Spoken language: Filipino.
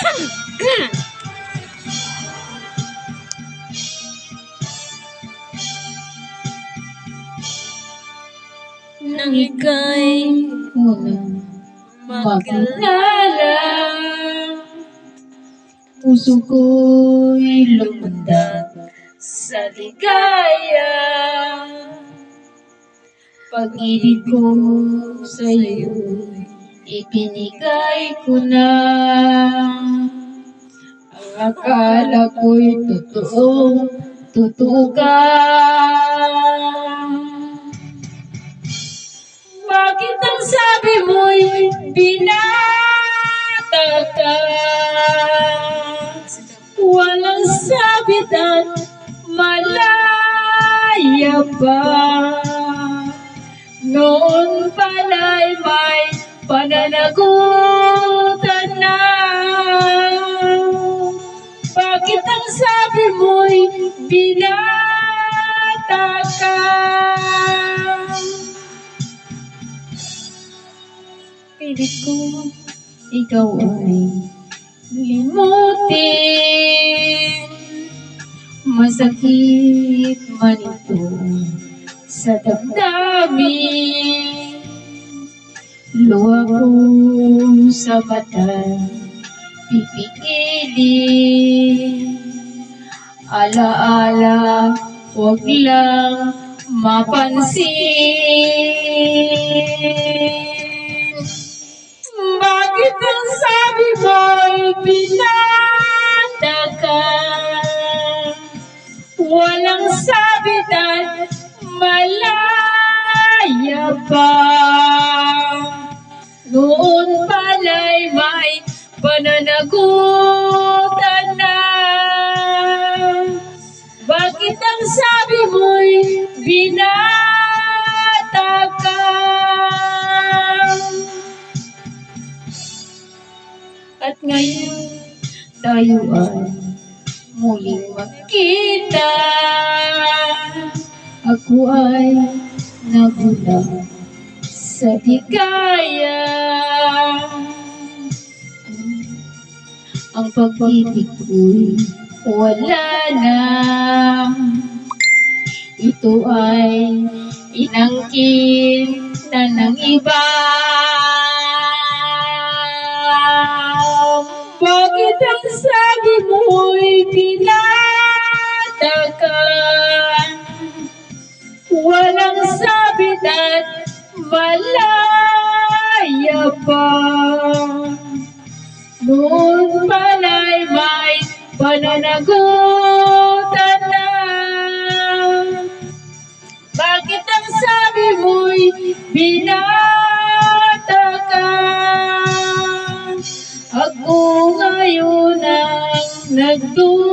Nang ika'y Unang puso ko'y lumundag sa ligaya. Pag-ibig ko sa'yo Ibinigay ko na Ang akala ko'y totoo Totoo ka Bakit ang sabi mo'y binata ka? Walang sabit at malaya pa. Pananagutan na. Bakit ang sabi mo'y binata ka? Pilit ko ikaw ay Limutin Masakit man ito sa damdamin Luha ko sa mata Pipigilin Alaala Huwag lang mapansin Bakit ang sabi mo'y binata ka? Walang sabit at malaya pa. Pananagutan na. Bakit ang sabi mo'y binata ka? At ngayon tayo ay muling magkita Ako ay nagulang sa digaya Ang pag-ibig ko'y wala na Ito ay inangkin na ng iba Bakit ang sabi mo'y binata ka? Walang sabit at malaya pa. Noon pananagutan na. Bakit ang sabi mo'y binata ka? Ako ngayon ang nagdurusa